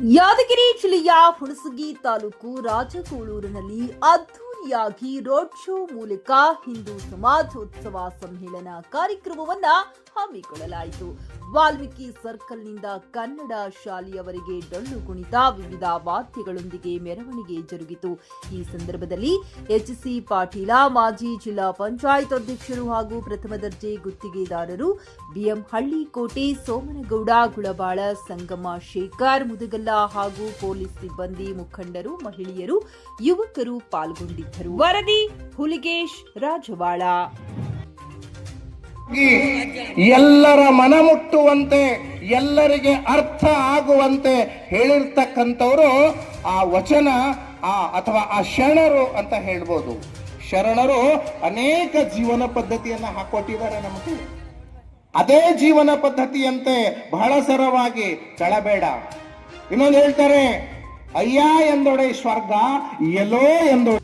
ಯಾದಗಿರಿ ಜಿಲ್ಲೆಯ ಹುಣಸಗಿ ತಾಲೂಕು ರಾಜಕೋಳೂರಿನಲ್ಲಿ ಅದ್ದೂರಿಯಾಗಿ road show ಮೂಲಕ ಹಿಂದೂ ಸಮಾಜೋತ್ಸವ ಸಮ್ಮೇಳನ ಕಾರ್ಯಕ್ರಮವನ್ನ ಹಮ್ಮಿಕೊಳ್ಳಲಾಯಿತು. ವಾಲ್ಮೀಕಿ ಸರ್ಕಲ್ನಿಂದ ಕನ್ನಡ ಶಾಲೆಯವರೆಗೆ ಡೊಳ್ಳು ಕುಣಿತ ವಿವಿಧ ವಾದ್ಯಗಳೊಂದಿಗೆ ಮೆರವಣಿಗೆ ಜರುಗಿತು. ಈ ಸಂದರ್ಭದಲ್ಲಿ ಎಚ್ಸಿ ಪಾಟೀಲ, ಮಾಜಿ ಜಿಲ್ಲಾ ಪಂಚಾಯತ್ ಅಧ್ಯಕ್ಷರು ಹಾಗೂ ಪ್ರಥಮ ದರ್ಜೆ ಗುತ್ತಿಗೆದಾರರು ಬಿಎಂ ಹಳ್ಳಿಕೋಟೆ ಸೋಮನಗೌಡ, ಗುಳಬಾಳ, ಸಂಗಮ ಶೇಖರ್ ಮುದಗಲ್ಲ ಹಾಗೂ ಪೊಲೀಸ್ ಸಿಬ್ಬಂದಿ ಮುಖಂಡರು, ಮಹಿಳೆಯರು, ಯುವಕರು ಪಾಲ್ಗೊಂಡಿದ್ದರು. ವರದಿ ಹುಲಿಗೇಶ್ ರಾಜವಾಳ. ಎಲ್ಲರ ಮನ ಮುಟ್ಟುವಂತೆ ಎಲ್ಲರಿಗೆ ಅರ್ಥ ಆಗುವಂತೆ ಹೇಳಿರ್ತಕ್ಕಂಥವರು ಆ ವಚನ, ಆ ಅಥವಾ ಆ ಶರಣರು ಅಂತ ಹೇಳ್ಬೋದು. ಶರಣರು ಅನೇಕ ಜೀವನ ಪದ್ಧತಿಯನ್ನ ಹಾಕೊಟ್ಟಿದ್ದಾರೆ ನಮಗೆ. ಅದೇ ಜೀವನ ಪದ್ಧತಿಯಂತೆ ಬಹಳ ಸರವಾಗಿ ಕಳಬೇಡ. ಇನ್ನೊಂದು ಹೇಳ್ತಾರೆ ಅಯ್ಯ ಎಂದೊಡೆ ಸ್ವರ್ಗ ಎಲ್ಲೋ ಎಂದೊಡೆ